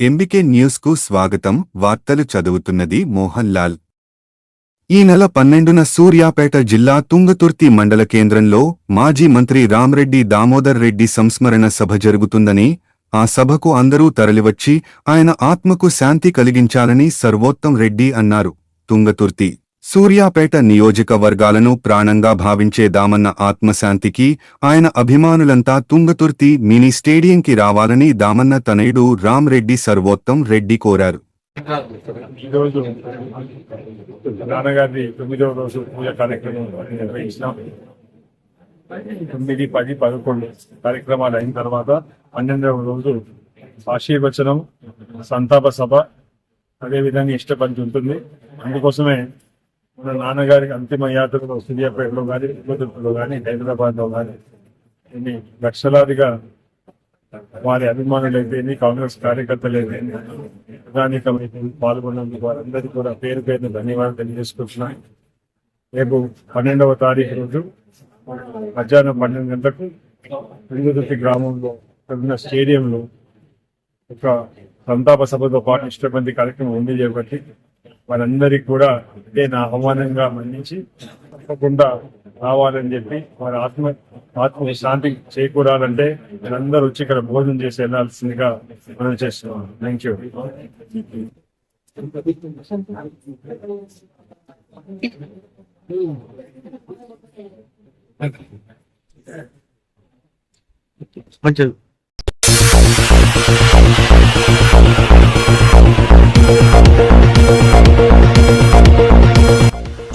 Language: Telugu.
ఎంబికే న్యూస్కు స్వాగతం. వార్తలు చదువుతున్నది మోహన్ లాల్ ఈ నెల పన్నెండున సూర్యాపేట జిల్లా తుంగతుర్తి మండల కేంద్రంలో మాజీ మంత్రి రామ్రెడ్డి దామోదర్ రెడ్డి సంస్మరణ సభ జరుగుతుందని ఆ సభకు అందరూ తరలివచ్చి ఆయన ఆత్మకు శాంతి కలిగించాలని సర్వోత్తం రెడ్డి అన్నారు. తుంగతుర్తి సూర్యాపేట నియోజకవర్గాలను ప్రాణంగా భావించే దామన్న ఆత్మశాంతికి ఆయన అభిమానులంతా తుంగతుర్తి మినీ స్టేడియంకి రావాలని దామన్న తనయుడు రామ్రెడ్డి సర్వోత్తం రెడ్డి కోరారు. ఈరోజు నాన్నగారి తొమ్మిదవ రోజు పూజ కార్యక్రమం నిర్వహించినాం. తొమ్మిది పది పదకొండు కార్యక్రమాలు అయిన తర్వాత పన్నెండవ రోజు ఆశీర్వచనం సంతాప సభ అదేవిధంగా ఇష్టపడి ఉంటుంది. అందుకోసమే మన నాన్నగారికి అంతిమ యాత్రలో సూర్యాపేటలో కానీ తిరుపతిలో కానీ హైదరాబాద్లో కానీ ఎన్ని లక్షలాదిగా వారి అభిమానులు అయితేనే కాంగ్రెస్ కార్యకర్తలు అయితేనే ప్రధానికమైతే పాల్గొన్నందుకు వారందరికీ కూడా పేరు పేరున ధన్యవాదాలు తెలియజేసుకుంటున్నాం. రేపు పన్నెండవ తారీఖు రోజు మధ్యాహ్నం పన్నెండు గంటలకు పిండుదుర్తి గ్రామంలో ఉన్న స్టేడియంలో ఒక సంతాప సభతో పాటు ఇష్టమంది కార్యక్రమం ఉంది చేపట్టి వారందరికీ కూడా ఇదే నా ఆహ్వానంగా మన్నించి తప్పకుండా రావాలని చెప్పి వారి ఆత్మ ఆత్మ శాంతి చేకూరాలంటే మీరందరూ వచ్చి ఇక్కడ భోజనం చేసి వెళ్ళాల్సిందిగా మనం చేస్తున్నాం. థ్యాంక్ యూ మంచిది.